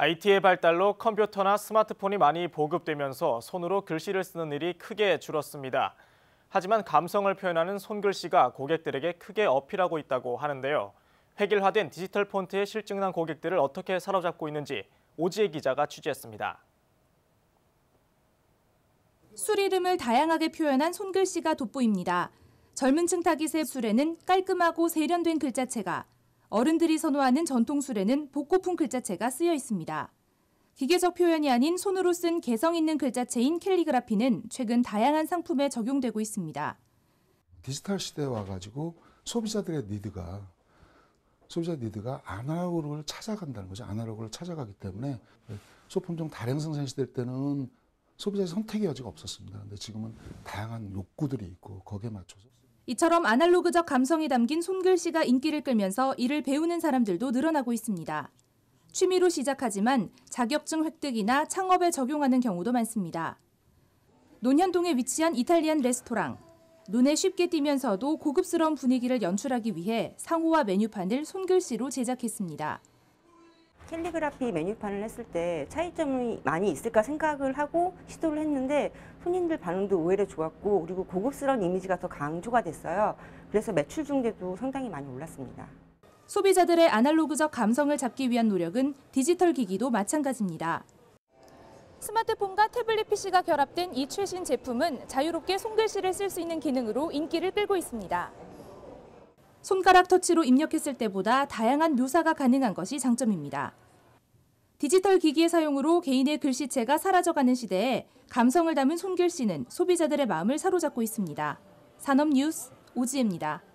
IT의 발달로 컴퓨터나 스마트폰이 많이 보급되면서 손으로 글씨를 쓰는 일이 크게 줄었습니다. 하지만 감성을 표현하는 손글씨가 고객들에게 크게 어필하고 있다고 하는데요. 획일화된 디지털 폰트에 실증난 고객들을 어떻게 사로잡고 있는지 오지혜 기자가 취재했습니다. 술 이름을 다양하게 표현한 손글씨가 돋보입니다. 젊은 층 타깃의 술에는 깔끔하고 세련된 글자체가, 어른들이 선호하는 전통술에는 복고풍 글자체가 쓰여 있습니다. 기계적 표현이 아닌 손으로 쓴 개성 있는 글자체인 캘리그라피는 최근 다양한 상품에 적용되고 있습니다. 디지털 시대에 와가지고 소비자들의 니드가 소비자 니드가 아날로그를 찾아간다는 거죠. 아날로그를 찾아가기 때문에 소품종 다량 생산 시대 때는 소비자의 선택의 여지가 없었습니다. 근데 지금은 다양한 욕구들이 있고 거기에 맞춰서 이처럼 아날로그적 감성이 담긴 손글씨가 인기를 끌면서 이를 배우는 사람들도 늘어나고 있습니다. 취미로 시작하지만 자격증 획득이나 창업에 적용하는 경우도 많습니다. 논현동에 위치한 이탈리안 레스토랑. 눈에 쉽게 띄면서도 고급스러운 분위기를 연출하기 위해 상호와 메뉴판을 손글씨로 제작했습니다. 캘리그라피 메뉴판을 했을 때 차이점이 많이 있을까 생각을 하고 시도를 했는데 손님들 반응도 의외로 좋았고 그리고 고급스러운 이미지가 더 강조가 됐어요. 그래서 매출 중대도 상당히 많이 올랐습니다. 소비자들의 아날로그적 감성을 잡기 위한 노력은 디지털 기기도 마찬가지입니다. 스마트폰과 태블릿 PC가 결합된 이 최신 제품은 자유롭게 손글씨를 쓸 수 있는 기능으로 인기를 끌고 있습니다. 손가락 터치로 입력했을 때보다 다양한 묘사가 가능한 것이 장점입니다. 디지털 기기의 사용으로 개인의 글씨체가 사라져가는 시대에 감성을 담은 손글씨는 소비자들의 마음을 사로잡고 있습니다. 산업뉴스 오지혜입니다.